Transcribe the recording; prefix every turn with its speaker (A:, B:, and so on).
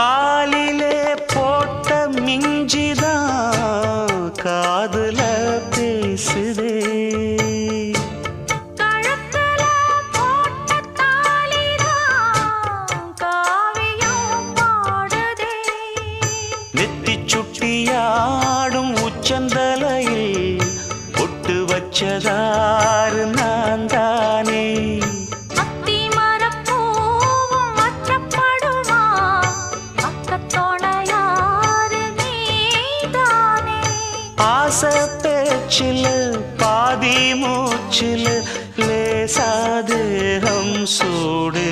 A: காலிலே போட்ட மிஞ்சிதான் காதுல பேசுதே. சுட்டியாடும் உச்சந்தலையில் பொட்டு வச்சதாறு நான் தானே ஆசை பேச்சில் பாதி மூச்சில் லேசாதேகம் சூடு